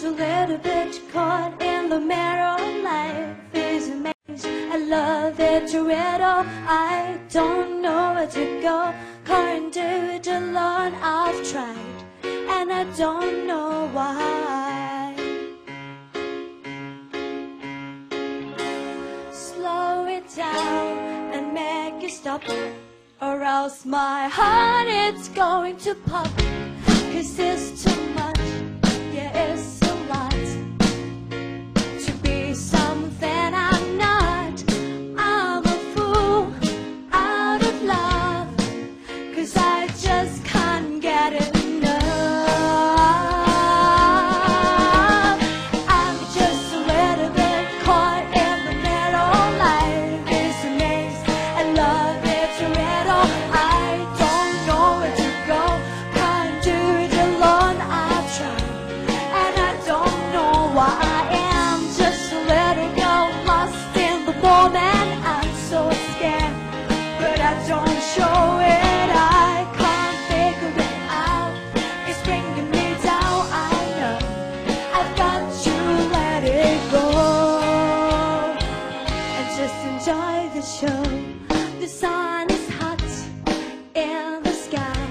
just a little bit caught in the mirror. Life is a maze. I love it it all. I don't know where to go. Can't do it alone. I've tried, and I don't know why. Slow it down and make it stop, or else my heart it's going to pop. Cause it's too much, show. The sun is hot in the sky,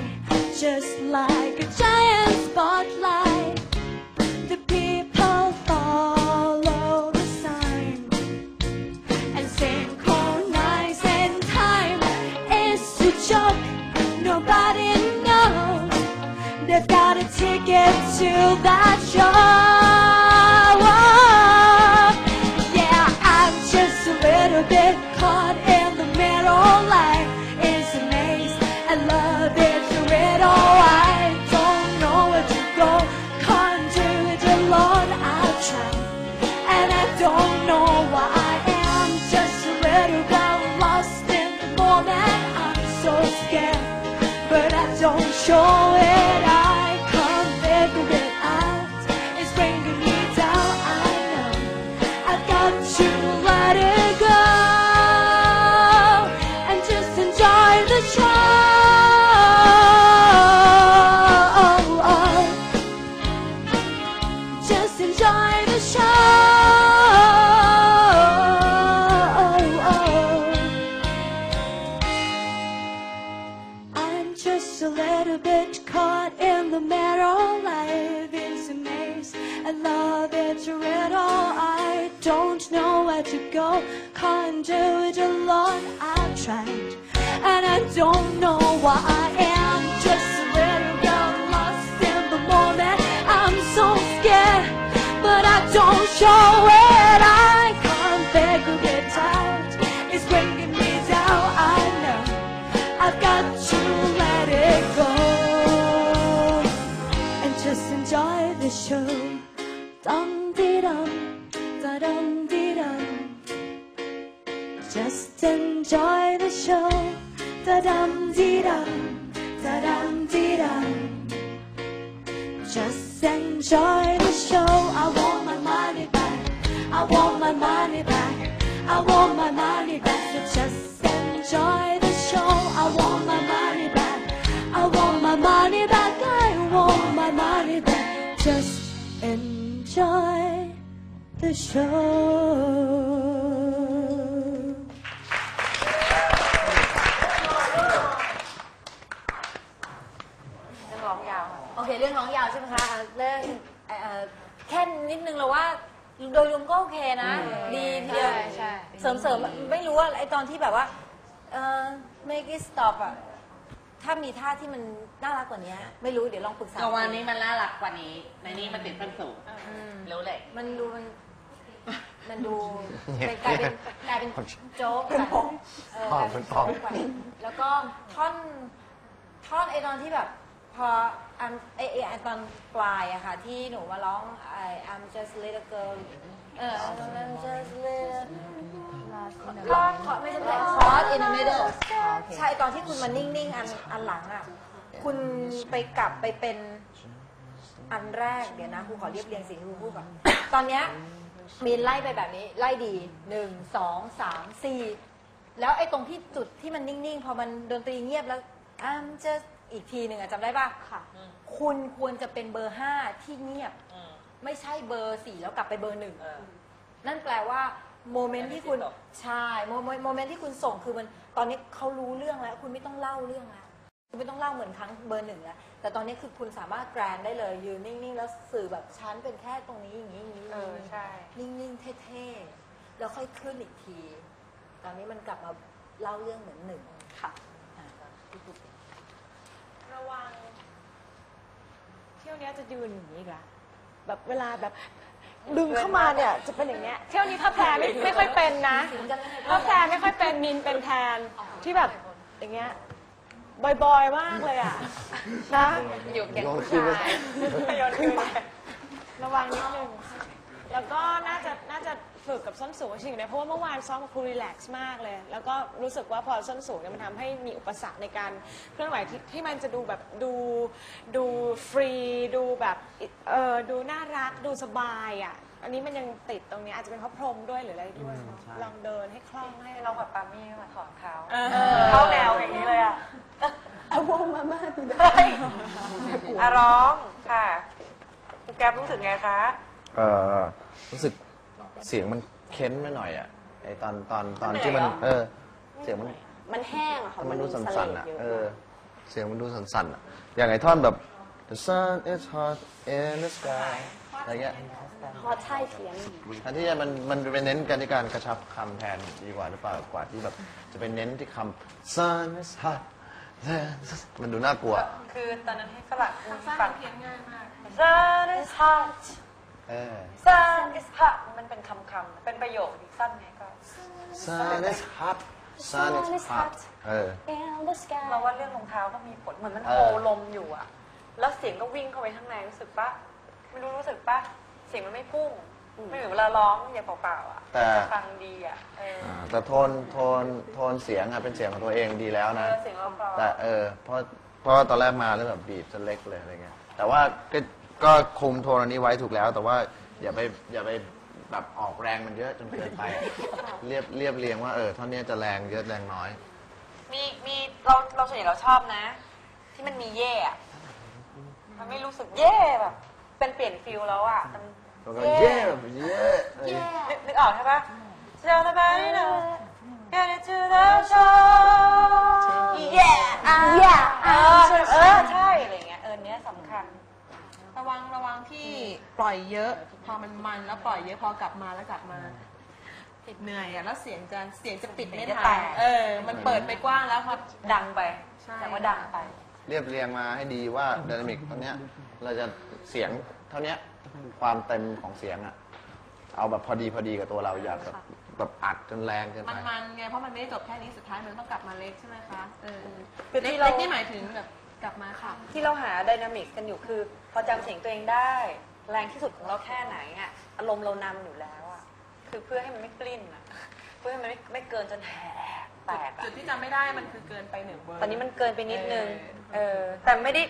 just like a giant spotlight. The people follow the sign and synchronize in time. It's a joke, nobody knows. They've got a ticket to that show. So scared, but I don't show it. I middle. Life is a maze, and love is a riddle. I don't know where to go, can't do it alone. I've tried, and I don't know why. I am just a little girl lost in the moment. I'm so scared, but I don't show it. Dum dee dum, da dum dee dum. Just enjoy the show. Da dum dee dum, da dum dee dum. Just enjoy the show. I want my money back. I want my money back. I want my money back. So just enjoy the show. I want my money back. I want my money back. I want my money back. Just enjoy the show. เรื่องร้องยาวค่ะโอเคเรื่องร้องยาวใช่ไหมคะอะเรื่องเอ่อแค่นิดนึงเราว่าโดยรวมก็โอเคนะ ดีทีเดียว ใช่ใช่ เสริมเสริมไม่รู้ว่าไอตอนที่แบบว่า เออ make it stop อะ ถ้ามีท่าที่มันน่ารักกว่านี้ไม่รู้เดี๋ยวลองปรึกษาก็วันนี้มันน่ารักกว่านี้ ในนี้มันติดส้นสูงรู้เลย มันดูมันมันดูเป็นกลายเป็นกลายเป็นโจ๊กเป็นพงเออกลายเป็นโจ๊กไปแล้วก็ท่อนท่อนไอตอนที่แบบ พออันไอไอไอ้ตอนปลายอะค่ะ ที่หนูมาร้องไอ I'm just a little girl เออ I'm just a little คอร์ดคอร์ดไม่ใช่คอร์ด in the middle ใช่ตอนที่คุณมานิ่ง ๆ อันอันหลังอะ คุณไปกลับไปเป็นอันแรกเดี๋ยวนะครูขอเรียบเรียงสิ่งที่ครูพูดก่อน ตอนเนี้ยมีนไล่ไปแบบนี้ ไล่ดีหนึ่งสองสามสี่แล้วไอ้ตรงที่จุดที่มันนิ่ง ๆ พอมันดนตรีเงียบแล้วอ่าจะอีกทีหนึ่งอะจำได้ป่ะค่ะ คุณควรจะเป็นเบอร์ห้าที่เงียบ ไม่ใช่เบอร์สี่แล้วกลับไปเบอร์หนึ่งนั่นแปลว่า โมเมนต์ที่คุณใช่โมเมนต์โมเมนต์ที่คุณส่งคือมันตอนนี้เขารู้เรื่องแล้ว คุณไม่ต้องเล่าเรื่องแล้วคุณไม่ต้องเล่าเหมือนครั้งเบอร์หนึ่งแล้วแต่ตอนนี้คือคุณสามารถแกรนได้เลยยืนนิ่งๆแล้วสื่อแบบฉันเป็นแค่ตรงนี้อย่างนี้อย่างนี้เออใช่ นิ่งๆเท่ๆแล้วค่อยขึ้นอีกที ตอนนี้มันกลับมาเล่าเรื่องเหมือนหนึ่งค่ะอะพี่ปุ๊กระวัง เที่ยวเนี้ยจะยืนอย่างนี้อีกละแบบเวลาแบบ ดึงเข้ามาเนี่ยจะเป็นอย่างเงี้ย เที่ยวนี้ถ้าแพรไม่ไม่ค่อยเป็นนะสิงกันเลยถ้าแพรไม่ค่อยเป็นมินเป็นแทนที่แบบอย่างเงี้ยบอยๆมากเลยอะนะอยู่แก่โยนผู้คืนไปชายโยนคืนไประวังนิดนึงแล้วก็น่าจะน่าจะ ฝึกกับส้นสูงจริงๆเนี่ยเพราะว่าเมื่อวานซ้อมกับครูรีแลกซ์มากเลย แล้วก็รู้สึกว่าพอส้นสูงเนี่ยมันทำให้มีอุปสรรคในการเคลื่อนไหวที่ที่มันจะดูแบบดูดูฟรี ดูแบบเออดูน่ารักดูสบายอะอันนี้มันยังติดตรงนี้อาจจะเป็นเพราะพรมด้วยหรืออะไรด้วยลองเดินให้คล่องให้เราแบบปามี่มาถอดเขาเออ เข้าแนวอย่างนี้เลยอะเอาวงมาม่าดีได้อะร้องค่ะคุณแก๊ปรู้สึกไงคะ เอ่อรู้สึก เสียงมันเค้นไปหน่อยอะไอตอนตอนตอนที่มัน เออ เสียงมันมันแห้งอะค่ะมันดูสั่นๆอะเออ เสียงมันดูสั่นๆอะอย่างไอท่อนแบบ the sun is hot in the sky อะไรเงี้ยพอใช่เพี้ยนแทนที่จะมันมันไปเน้นกันที่การกระชับคำแทนดีกว่าหรือเปล่ากว่าที่แบบจะไปเน้นที่คำ sun is hot มันดูน่ากลัว คือตอนนั้นให้ฝรั่งฟังเพียงง่ายมาก Sun is hot เออ Sun is hot มันเป็นคำคำๆเป็นประโยคที่สั้นไงก็ sun is hot sun is hot เออเราว่าเรื่องรองเท้าก็มีผลเหมือนมันเอโฮอลมอยู่อะแล้วเสียงก็วิ่งเข้าไปข้างในรู้สึกปะไม่รู้รู้สึกปะเสียงมันไม่พุ่งไม่เหมือนเวลาร้องอย่างเปล่าๆอะแต่จะฟังดีอะเอออ่าแต่โทนโทนโทนเสียงอะเป็นเสียงของตัวเองดีแล้วเอนะอเสียงเราเพราะแต่เออเพราะเพราะว่าตอนแรกมาแล้วแบบบีบจะเล็กเลยอะไรเงี้ยแต่ว่าก็ ก็คุมโทนอันนี้ไว้ถูกแล้ว แต่ว่าอย่าไปอย่าไปแบบออกแรงมันเยอะจนเกินไป เรียบเรียบเรียงว่าเออท่อนเนี้ยจะแรงเยอะแรงน้อย มีมีเราเราส่วนใหญ่เราชอบนะ ที่มันมีเย่อะมันไม่รู้สึกเย่แบบเป็นเปลี่ยนฟิลแล้วอะมันแล้วก็เย่แบบเย่อะไรเงี้ยนึกนึกออกใช่ปะ Tell the body to get it to the show yeah อะ Yeah เออเออใช่อะไรเงี้ยเออเนี้ยสำคัญ ระวังระวังที่ ปล่อยเยอะ พอมันมันแล้วปล่อยเยอะพอกลับมาแล้วกลับมาเหนื่อยอะแล้วเสียงจะเสียงจะปิดไม่เสียงจะทัแตนกเออ มันเปิดไปกว้างแล้วพอดังไปใช่แต่ว่าดังไปเรียบเรียงมาให้ดีว่าดินามิกตอนเนี้ยเราจะเสียงเท่าเนี้ยความเต็มของเสียงอะเอาแบบพอดีพอดีกับตัวเราอย่าแบบแบบอัดจนแรงเกินมัไปนมันไงเพราะมันไม่ได้จบแค่นี้สุดท้ายมันต้องกลับมาเล็กใช่ไหมคะเออคือเล็กที่เราเล็กนี่หมายถึงแบบกลับมาค่ะที่เราหาไดนามิกกันอยู่คือ พอจำเสียงตัวเองได้ แรงที่สุดของเราแค่ไหนอะอารมณ์เรานำอยู่แล้วอะคือเพื่อให้มันไม่กลิ้นอะเพื่อให้มันไม่ไม่เกินจนแหกแตกอะจุดที่จำไม่ได้มันคือเกินไปหนึ่งเบอร์ตอนนี้มันเกินไปนิดนึงเออเออแต่ไม่ได้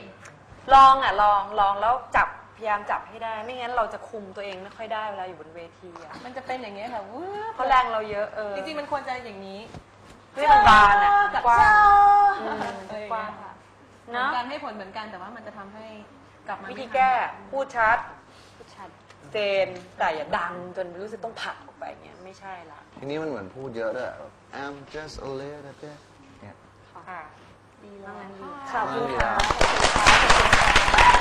ลองอะลองลองแล้วจับพยายามจับให้ได้ ไม่งั้นเราจะคุมตัวเองไม่ค่อยได้เวลาอยู่บนเวทีอะมันจะเป็นอย่างเงี้ยค่ะวืบเพราะแรงเราเยอะเออจริงๆมันควรจะอย่างนี้เพื่อมันบานอะกับกว้างเจ้าอืมเออกว้างค่ะเนาะการให้ผลเหมือนกันแต่ว่ามันจะทำให้กลับมาวิไม่ธีทัน แก้ พูดชัดพูด เจนแต่อย่าดังจนรู้สึกต้องผลักออกไปเงี้ยไม่ใช่ละทีนี้มันเหมือนพูดเยอะด้วย I'm just a little bit เนี่ย ค่ะ ดีแล้ว ขอค่ะขอบคุณค่ะ